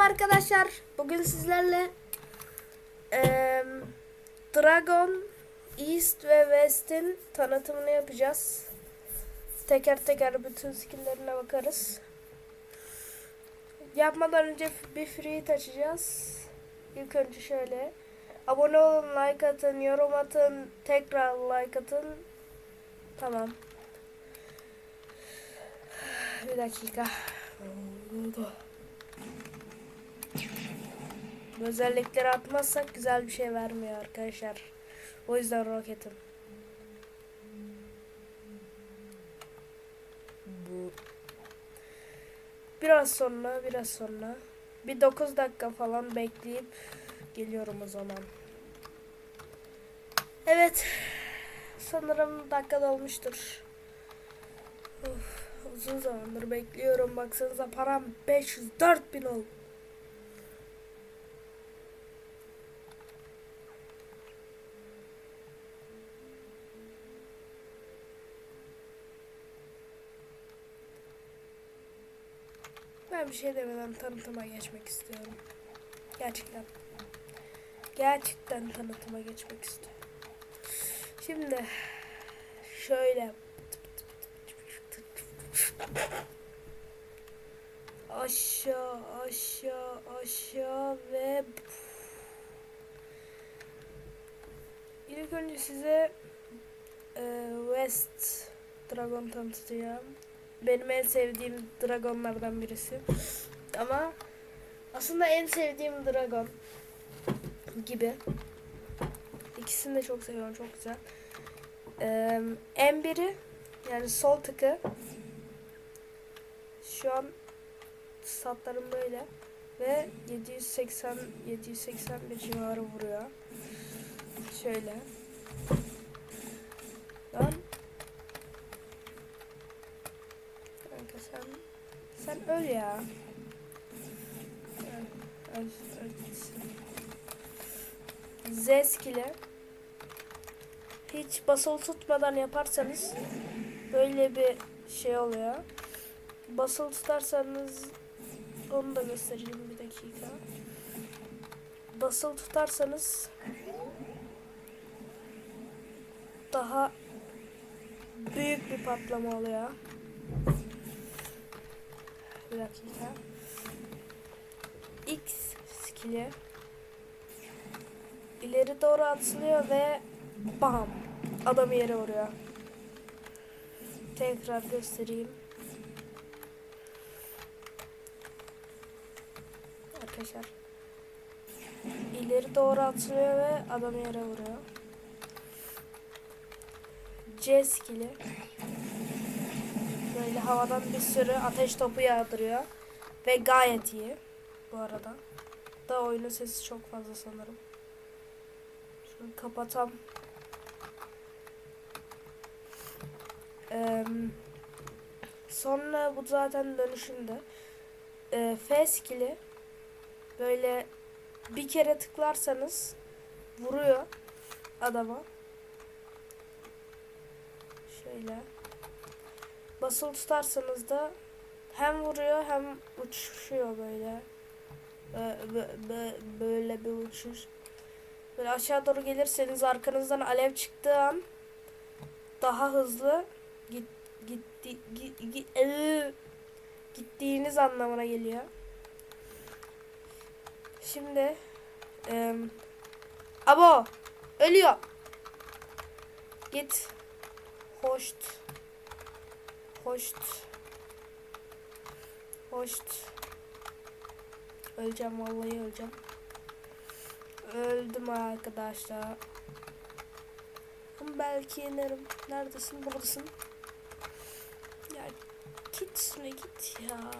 Merhaba arkadaşlar. Bugün sizlerle eee, Dragon East ve West'in tanıtımını yapacağız. Teker teker bütün skill'lerine bakarız. Yapmadan önce bir free açacağız. İlk önce şöyle. Abone olun, like atın, yorum atın, tekrar like atın. Tamam. Bir dakika. Bu özellikleri atmazsak güzel bir şey vermiyor arkadaşlar. O yüzden roketim. Bu. Biraz sonra, biraz sonra. Bir 9 dakika falan bekleyip geliyorum o zaman. Evet. Sanırım dakika dolmuştur. Of, uzun zamandır bekliyorum. Baksanıza param 504 bin oldu. Ben bir şey demeden tanıtıma geçmek istiyorum. Gerçekten. Gerçekten tanıtıma geçmek istiyorum. Şimdi şöyle aşağı aşağı aşağı ve ilk önce size e, West Dragon tanıtacağım. Benim en sevdiğim dragonlardan birisi. Ama aslında en sevdiğim dragon gibi. İkisini de çok seviyorum. Çok güzel. Ee, en biri yani sol tıkı şu an statlarım böyle ve 780 780 bir civarı vuruyor. Şöyle. Ya. Z skill'i hiç basılı tutmadan yaparsanız böyle bir şey oluyor. Basılı tutarsanız onu da göstereceğim bir dakika. Basılı tutarsanız daha büyük bir patlama oluyor. Dakika. X skill'i ileri doğru atılıyor ve bam adam yere vuruyor. Tekrar göstereyim. Arkadaşlar. ileri doğru atılıyor ve adam yere vuruyor. C skill'i Böyle havadan bir sürü ateş topu yağdırıyor. Ve gayet iyi bu arada. Da oyunun sesi çok fazla sanırım. Şunu kapatam. Ee, sonra bu zaten dönüşümde. Ee, F skill'i böyle bir kere tıklarsanız vuruyor adama. Şöyle. Basılı tutarsanız da hem vuruyor hem uçuşuyor böyle. Böyle bir uçuş. Böyle aşağı doğru gelirseniz arkanızdan alev çıktığı an daha hızlı git gitti git, git, ee, gittiğiniz anlamına geliyor. Şimdi e, abo ölüyor. Git. Hoşt. Hoşt. Hoşt. Öleceğim vallahi öleceğim. Öldüm arkadaşlar. Ama belki yenerim. Neredesin? Buradasın. Ya git şuna git ya.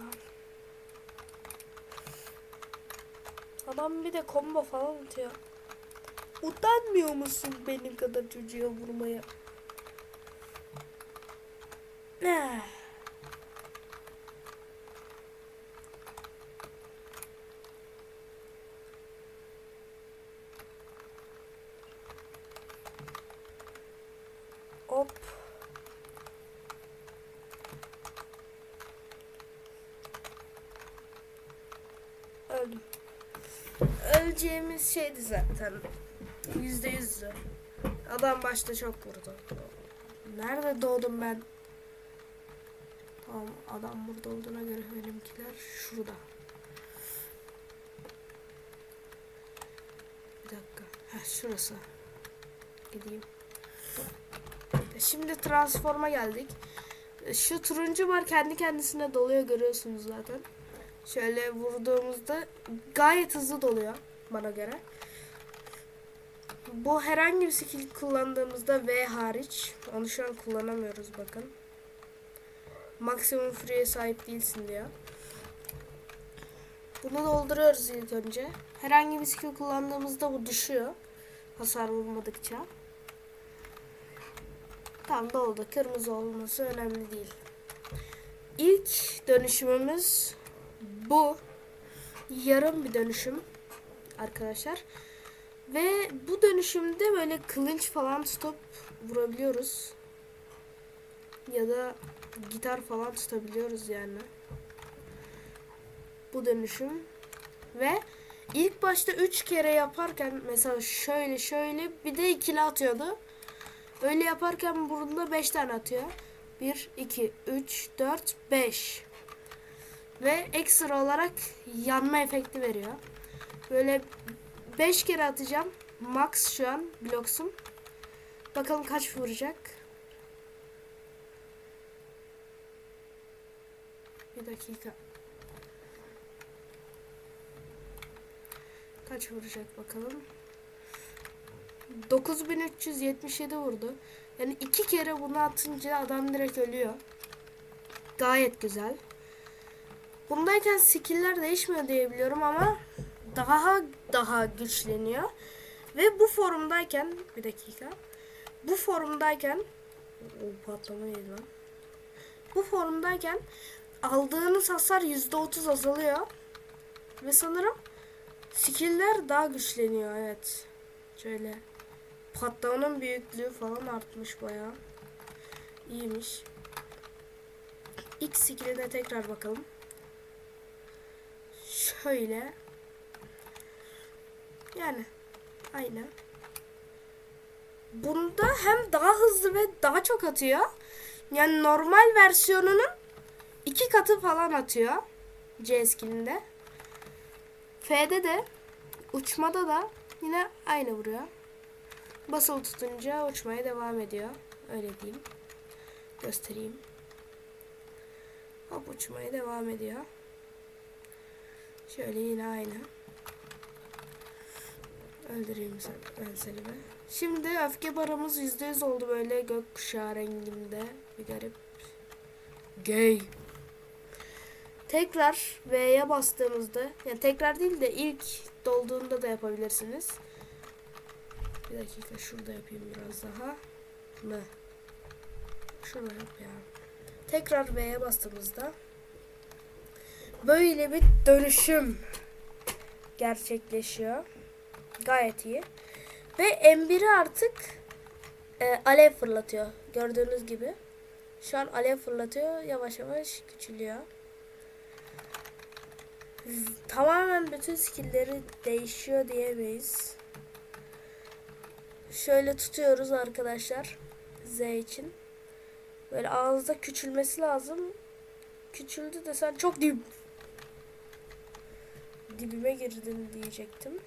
Adam bir de combo falan atıyor. Utanmıyor musun benim kadar çocuğa vurmaya? Hop. Öldüm. Öleceğimiz şeydi zaten. Yüzde yüzdü. Adam başta çok vurdu. Nerede doğdum ben? Tamam adam burada olduğuna göre benimkiler şurada. Bir dakika. Heh, şurası. Gideyim. Şimdi transforma geldik. Şu turuncu var kendi kendisine doluyor görüyorsunuz zaten. Şöyle vurduğumuzda gayet hızlı doluyor bana göre. Bu herhangi bir skill kullandığımızda V hariç. Onu şu an kullanamıyoruz bakın. Maksimum free'ye sahip değilsin diyor. Bunu dolduruyoruz ilk önce. Herhangi bir skill kullandığımızda bu düşüyor. Hasar vurmadıkça. Tam doldu. Kırmızı olması önemli değil. İlk dönüşümümüz bu. Yarım bir dönüşüm arkadaşlar. Ve bu dönüşümde böyle kılınç falan tutup vurabiliyoruz. Ya da gitar falan tutabiliyoruz yani. Bu dönüşüm. Ve ilk başta 3 kere yaparken mesela şöyle şöyle bir de ikili atıyordu. Öyle yaparken burnunda 5 tane atıyor. 1, 2, 3, 4, 5. Ve ekstra olarak yanma efekti veriyor. Böyle 5 kere atacağım. Max şu an bloksum. Bakalım kaç vuracak. Bir dakika. Kaç vuracak bakalım. 9377 vurdu. Yani iki kere bunu atınca adam direkt ölüyor. Gayet güzel. Bundayken skill'ler değişmiyor diye biliyorum ama daha daha güçleniyor. Ve bu formdayken bir dakika. Bu formdayken o patlama neydi lan? Bu formdayken aldığınız hasar %30 azalıyor. Ve sanırım skill'ler daha güçleniyor evet. Şöyle patlamanın büyüklüğü falan artmış bayağı. İyiymiş. X skill'ine tekrar bakalım. Şöyle. Yani aynı. Bunda hem daha hızlı ve daha çok atıyor. Yani normal versiyonunun iki katı falan atıyor. C skillinde. F'de de uçmada da yine aynı vuruyor. Basılı tutunca uçmaya devam ediyor. Öyle diyeyim. Göstereyim. Hop uçmaya devam ediyor. Şöyle yine aynı. Öldüreyim sen, ben seni be. Şimdi öfke barımız %100 oldu böyle gökkuşağı renginde. Bir garip. Gay. Tekrar V'ye bastığımızda, yani tekrar değil de ilk dolduğunda da yapabilirsiniz. Bir dakika şurada yapayım biraz daha. Mı? Şurada yap ya. Tekrar V'ye bastığımızda böyle bir dönüşüm gerçekleşiyor. Gayet iyi. Ve M1'i artık e, alev fırlatıyor. Gördüğünüz gibi. Şu an alev fırlatıyor. Yavaş yavaş küçülüyor. Tamamen bütün skill'leri değişiyor diyemeyiz. Şöyle tutuyoruz arkadaşlar. Z için. Böyle ağızda küçülmesi lazım. Küçüldü de sen çok dib dibime girdin diyecektim.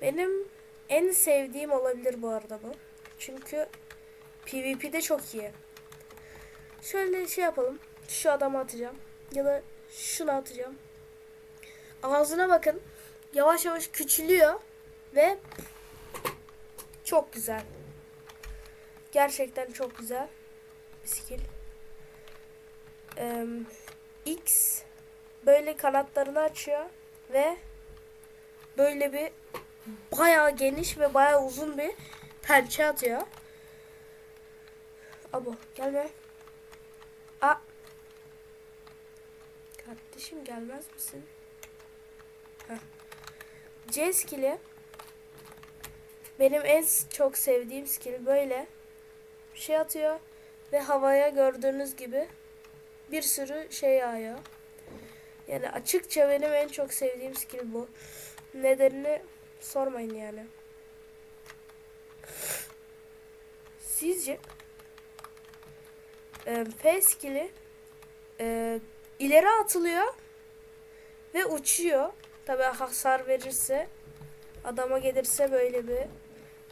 Benim en sevdiğim olabilir bu arada bu. Çünkü PvP'de çok iyi. Şöyle şey yapalım. Şu adamı atacağım. Ya da şunu atacağım. Ağzına bakın. Yavaş yavaş küçülüyor. Ve çok güzel. Gerçekten çok güzel. Skill. Ee, X böyle kanatlarını açıyor ve böyle bir bayağı geniş ve bayağı uzun bir pençe atıyor. Abo gelme. A Kardeşim gelmez misin? Heh. C skill'i benim en çok sevdiğim skill böyle şey atıyor ve havaya gördüğünüz gibi bir sürü şey yağıyor. Yani açıkça benim en çok sevdiğim skill bu. Nedenini sormayın yani. Sizce e, F skill'i e, ileri atılıyor ve uçuyor. Tabi hasar verirse adama gelirse böyle bir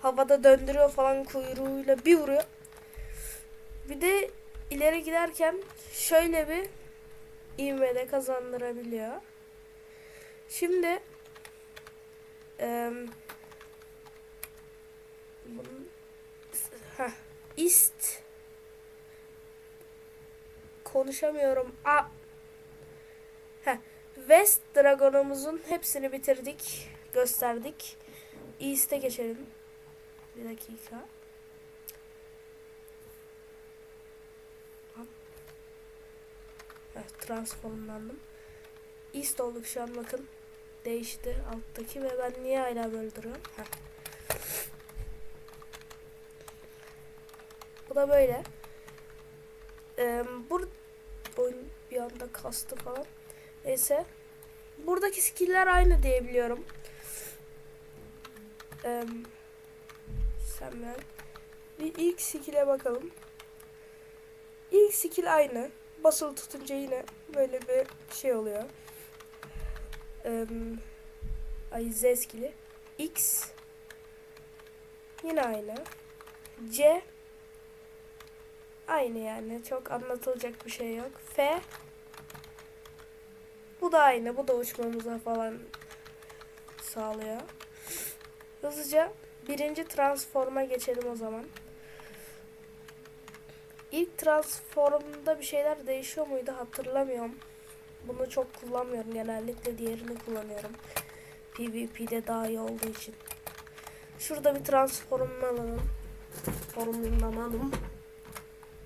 havada döndürüyor falan kuyruğuyla bir vuruyor. Bir de ileri giderken şöyle bir ivmede kazandırabiliyor. Şimdi heh, ist konuşamıyorum. A West Dragon'umuzun hepsini bitirdik, gösterdik. East'e geçelim. Bir dakika. Evet, transformlandım. East olduk şu an bakın. Değişti alttaki ve ben niye hala böyle duruyorum? Heh. Bu da böyle. Ee, bur oyun bir anda kastı falan. Neyse. Buradaki skill'ler aynı diyebiliyorum. Ee, sen ben. Bir ilk skill'e bakalım. İlk skill aynı. Basılı tutunca yine böyle bir şey oluyor. Ee, ay Z skill'i. X yine aynı. C aynı yani. Çok anlatılacak bir şey yok. F bu da aynı. Bu da uçmamıza falan sağlıyor. Hızlıca birinci transforma geçelim o zaman. İlk transformda bir şeyler değişiyor muydu hatırlamıyorum. Bunu çok kullanmıyorum. Genellikle diğerini kullanıyorum. PvP'de daha iyi olduğu için. Şurada bir transformlanalım. Formlanalım.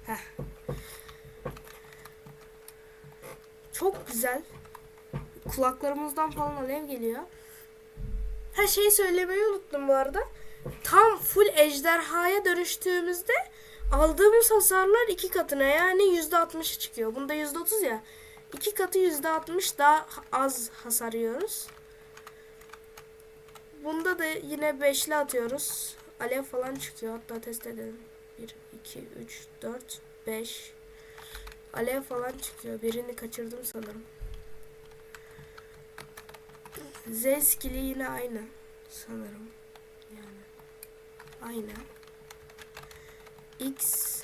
Heh. Çok güzel. Kulaklarımızdan falan alev geliyor. Her şeyi söylemeyi unuttum bu arada. Tam full ejderhaya dönüştüğümüzde aldığımız hasarlar iki katına yani yüzde altmışı çıkıyor. Bunda yüzde otuz ya. iki katı yüzde altmış daha az hasar yiyoruz. Bunda da yine beşli atıyoruz. Alev falan çıkıyor. Hatta test edelim. 1, 2, 3, 4, 5. Alev falan çıkıyor. Birini kaçırdım sanırım. Z skill'i yine aynı. Sanırım. Yani. Aynı. X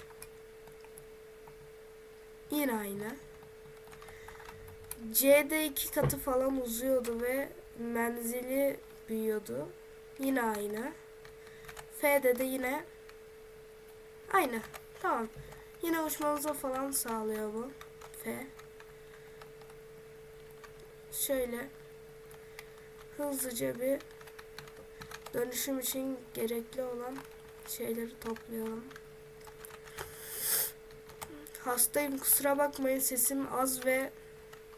yine aynı. C'de iki katı falan uzuyordu ve menzili büyüyordu. Yine aynı. F'de de yine aynı. Tamam. Yine uçmamıza falan sağlıyor bu. F. Şöyle hızlıca bir dönüşüm için gerekli olan şeyleri toplayalım. Hastayım kusura bakmayın sesim az ve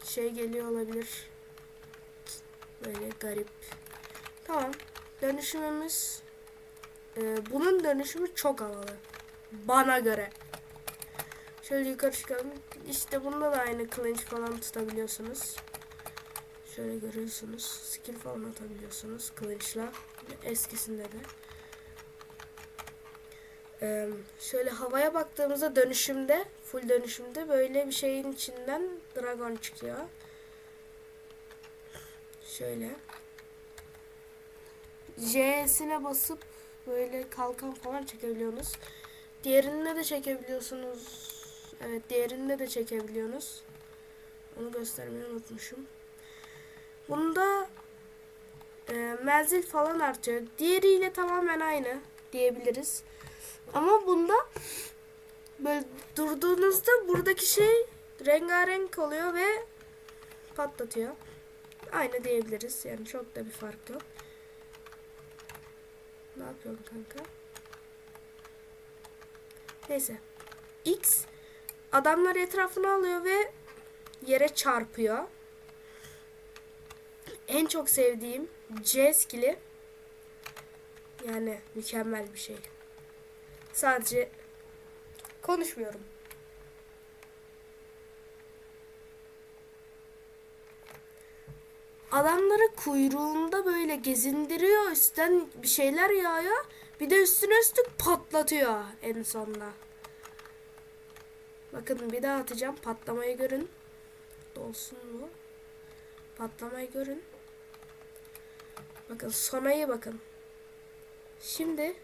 şey geliyor olabilir. Böyle garip. Tamam. Dönüşümümüz e, bunun dönüşümü çok havalı. Bana göre. Şöyle yukarı çıkalım. İşte bunda da aynı kılıç falan tutabiliyorsunuz. Şöyle görüyorsunuz. Skill falan atabiliyorsunuz kılıçla. Eskisinde de. Ee, şöyle havaya baktığımızda dönüşümde, full dönüşümde böyle bir şeyin içinden dragon çıkıyor. Şöyle. J'sine basıp böyle kalkan falan çekebiliyorsunuz. Diğerinde de çekebiliyorsunuz. Evet diğerinde de çekebiliyorsunuz. Onu göstermeyi unutmuşum. Bunda e, menzil falan artıyor. Diğeriyle tamamen aynı diyebiliriz. Ama bunda böyle durduğunuzda buradaki şey rengarenk oluyor ve patlatıyor. Aynı diyebiliriz. Yani çok da bir fark yok. Ne yapıyorsun kanka? Neyse. X adamlar etrafına alıyor ve yere çarpıyor. En çok sevdiğim C skill'i yani mükemmel bir şey. Sadece konuşmuyorum. adamları kuyruğunda böyle gezindiriyor. Üstten bir şeyler yağıyor. Bir de üstüne üstlük patlatıyor en sonunda. Bakın bir daha atacağım. Patlamayı görün. Dolsun bu. Patlamayı görün. Bakın sonayı bakın. Şimdi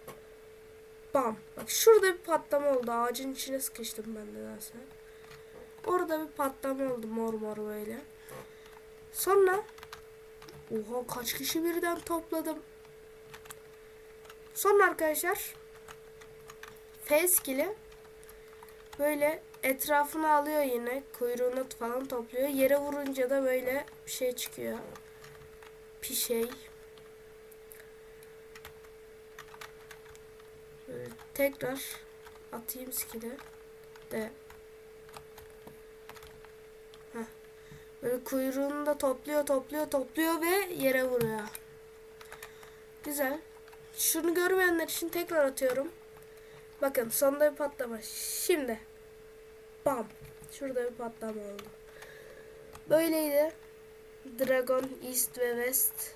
bam. Bak şurada bir patlama oldu. Ağacın içine sıkıştım ben nedense. Orada bir patlama oldu mor mor böyle. Sonra oha kaç kişi birden topladım. Sonra arkadaşlar Facekill'i böyle etrafını alıyor yine kuyruğunu falan topluyor. Yere vurunca da böyle bir şey çıkıyor. Bir şey. Böyle tekrar atayım skill'i de Heh. Böyle kuyruğunu da topluyor topluyor topluyor ve yere vuruyor. Güzel. Şunu görmeyenler için tekrar atıyorum. Bakın sonunda bir patlama. Şimdi. Bam. Şurada bir patlama oldu. Böyleydi. Dragon East ve West.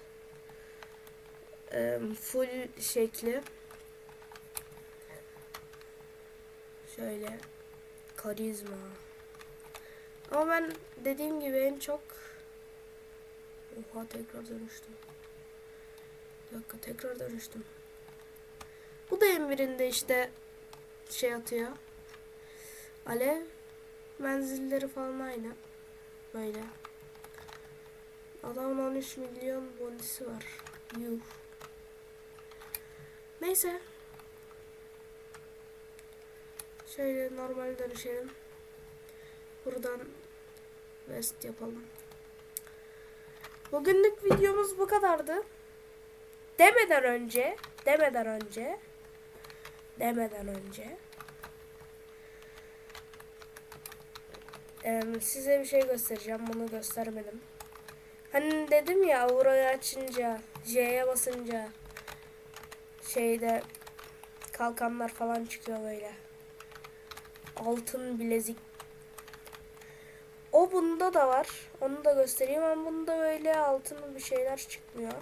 Full şekli. Şöyle. Karizma. Ama ben dediğim gibi en çok Oha tekrar dönüştüm. Bir dakika tekrar dönüştüm. Bu da en birinde işte şey atıyor. Alev menzilleri falan aynı. Böyle. Adamın 13 milyon bonisi var. Yuh. Neyse. Şöyle normal dönüşelim. Buradan West yapalım. Bugünlük videomuz bu kadardı. Demeden önce, demeden önce, demeden önce em, size bir şey göstereceğim. Bunu göstermedim. Hani dedim ya Aura'yı açınca, J'ye basınca şeyde kalkanlar falan çıkıyor böyle. Altın bilezik o bunda da var. Onu da göstereyim ama bunda böyle altın bir şeyler çıkmıyor.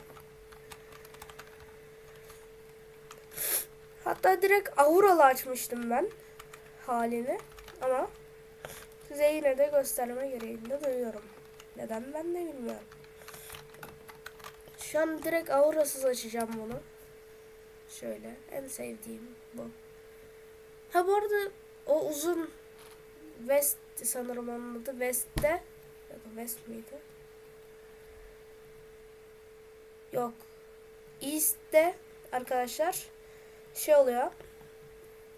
Hatta direkt auralı açmıştım ben halini. Ama size yine de gösterme gereğinde duyuyorum. Neden ben de bilmiyorum. Şu an direkt aurasız açacağım bunu. Şöyle en sevdiğim bu. Ha bu arada o uzun West sanırım onun adı. West'te ya da West miydi? Yok. East'te arkadaşlar şey oluyor.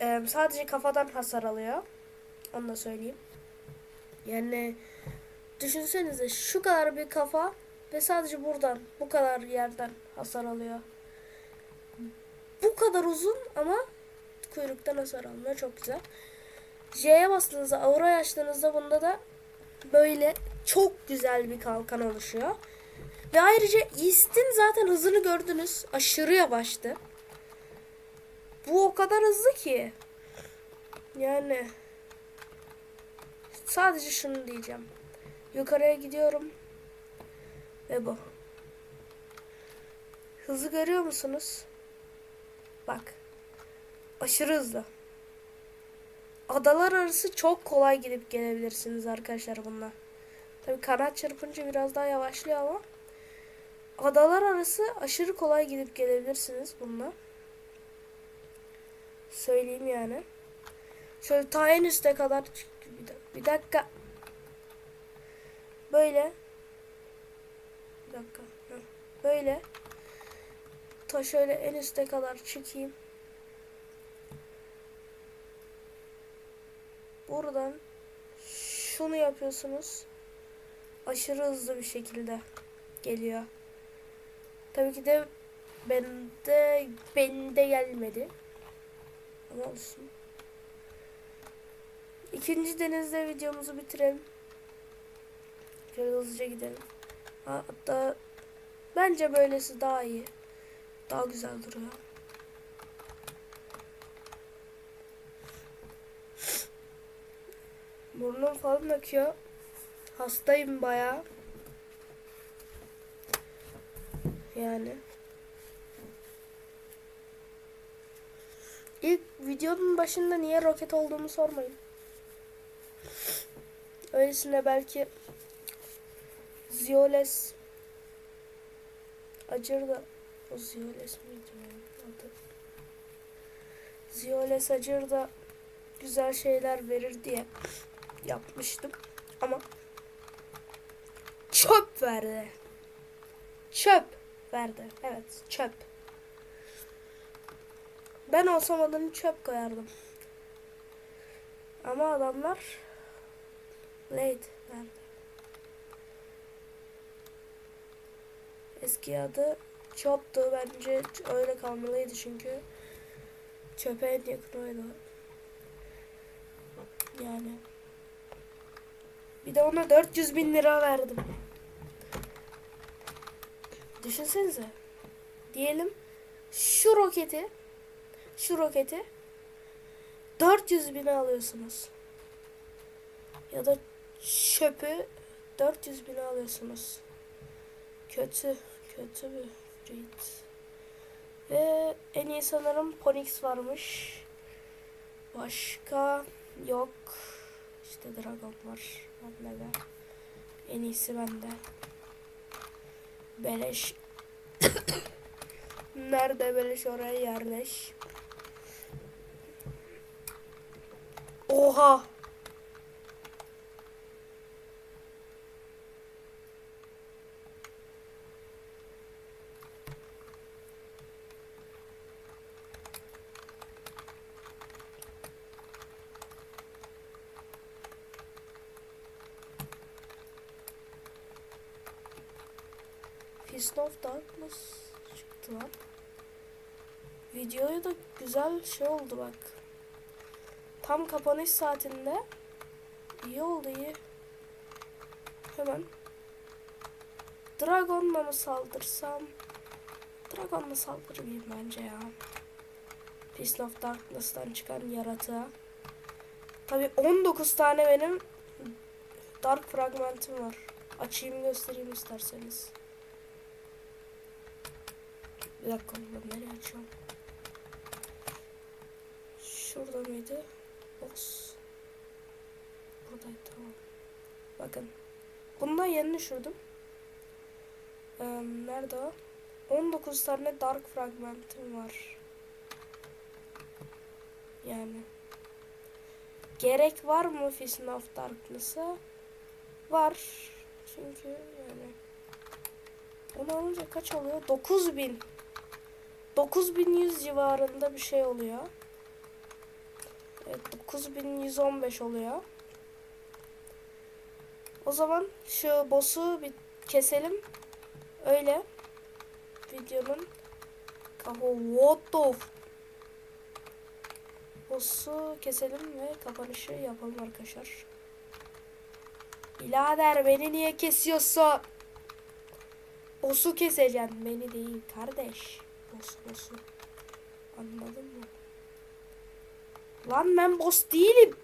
E, sadece kafadan hasar alıyor. Onu da söyleyeyim. Yani düşünsenize şu kadar bir kafa ve sadece buradan bu kadar yerden hasar alıyor. Bu kadar uzun ama kuyruktan hasar almıyor. Çok güzel. J'ye bastığınızda, aura açtığınızda bunda da böyle çok güzel bir kalkan oluşuyor. Ve ayrıca East'in zaten hızını gördünüz. Aşırı yavaştı. Bu o kadar hızlı ki. Yani sadece şunu diyeceğim. Yukarıya gidiyorum. Ve bu. Hızı görüyor musunuz? Bak. Aşırı hızlı. Adalar arası çok kolay gidip gelebilirsiniz arkadaşlar bununla. Tabi kanat çırpınca biraz daha yavaşlıyor ama adalar arası aşırı kolay gidip gelebilirsiniz bununla. Söyleyeyim yani. Şöyle ta en üste kadar bir dakika. Böyle. Bir dakika. Böyle. Ta şöyle en üste kadar çıkayım. Buradan şunu yapıyorsunuz. Aşırı hızlı bir şekilde geliyor. Tabii ki de bende bende gelmedi. Ama olsun. İkinci denizde videomuzu bitirelim. Şöyle hızlıca gidelim. Hatta bence böylesi daha iyi. Daha güzel duruyor. Burnum falan akıyor. Hastayım baya. Yani. İlk videonun başında niye roket olduğumu sormayın. Öylesine belki Zioles acır da o Zioles miydi adı? Zioles acır da güzel şeyler verir diye yapmıştım. Ama çöp verdi. Çöp verdi. Evet çöp. Ben olsam adını çöp koyardım. Ama adamlar late verdi. Eski adı çöptü. Bence öyle kalmalıydı çünkü çöpe en yakın oydu. Yani. Bir de ona 400 bin lira verdim. Düşünsenize. Diyelim şu roketi şu roketi 400 bine alıyorsunuz. Ya da çöpü 400 bine alıyorsunuz. Kötü. Kötü bir rate. Ve en iyi sanırım Ponix varmış. Başka yok. İşte Dragon var. Bende de. En iyisi bende. Beleş. Nerede beleş oraya yerleş. Oha. Fist of Darkness çıktı lan. Videoya da güzel şey oldu bak. Tam kapanış saatinde iyi oldu iyi. Hemen Dragon'la mı saldırsam? Dragon'la saldırmayayım bence ya. Fist of Darkness'tan çıkan yaratığa. Tabi 19 tane benim Dark fragmentim var. Açayım göstereyim isterseniz. Bir dakika oğlum nereye açıyorum? Şurada mıydı? Box. Buradaydı tamam. Bakın. Bundan yeni düşürdüm. Ee, nerede o? 19 tane dark fragmentim var. Yani. Gerek var mı Fist of Darkness'a? Var. Çünkü yani. Onu alınca kaç oluyor? 9000. 9100 civarında bir şey oluyor. Evet 9115 oluyor. O zaman şu boss'u bir keselim. Öyle. Videonun kafa what the Boss'u keselim ve kapanışı yapalım arkadaşlar. Birader beni niye kesiyorsun? Boss'u keseceğim beni değil kardeş. Boss boss'u. Anladın mı? Lan ben boss değilim.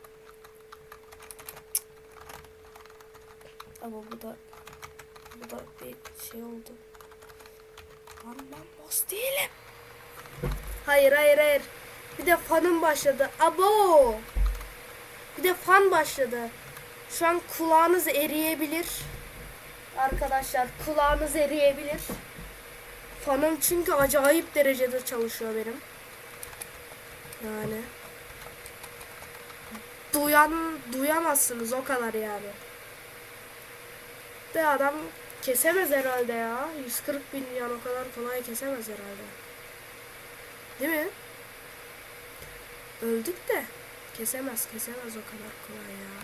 Ama bu da bu da bir şey oldu. Lan ben boss değilim. Hayır hayır hayır. Bir de fanım başladı. Abo. Bir de fan başladı. Şu an kulağınız eriyebilir. Arkadaşlar kulağınız eriyebilir. Fanım çünkü acayip derecede çalışıyor benim. Yani. Duyan, duyamazsınız o kadar yani. De adam kesemez herhalde ya. 140 bin yan o kadar kolay kesemez herhalde. Değil mi? Öldük de kesemez kesemez o kadar kolay ya.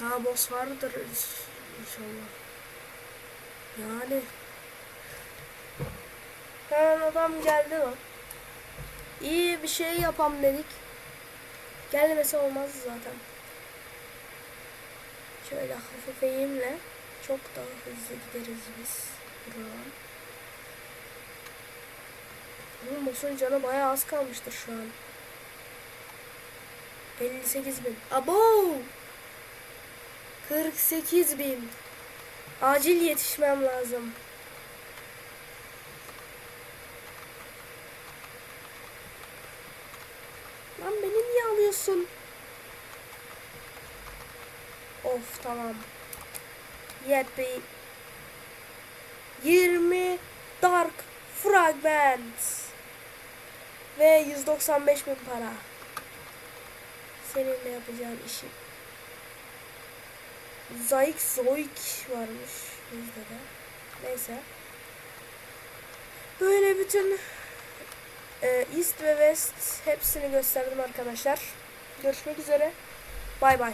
Daha boss vardır inşallah. Yani. Hemen adam geldi lan. İyi bir şey yapam dedik. Gelmese olmaz zaten. Şöyle hafif eğimle çok daha hızlı gideriz biz. Buradan. Bunun boss'un canı bayağı az kalmıştır şu an. 58 bin. Abo! 48 bin. Acil yetişmem lazım. Lan beni niye alıyorsun? Of tamam. Yepy. 20 Dark Fragment. Ve 195 bin para. Seninle yapacağım işim. Zayık Zoik varmış bizde de. Neyse. Böyle bütün e, East ve West hepsini gösterdim arkadaşlar. Görüşmek üzere. Bay bay.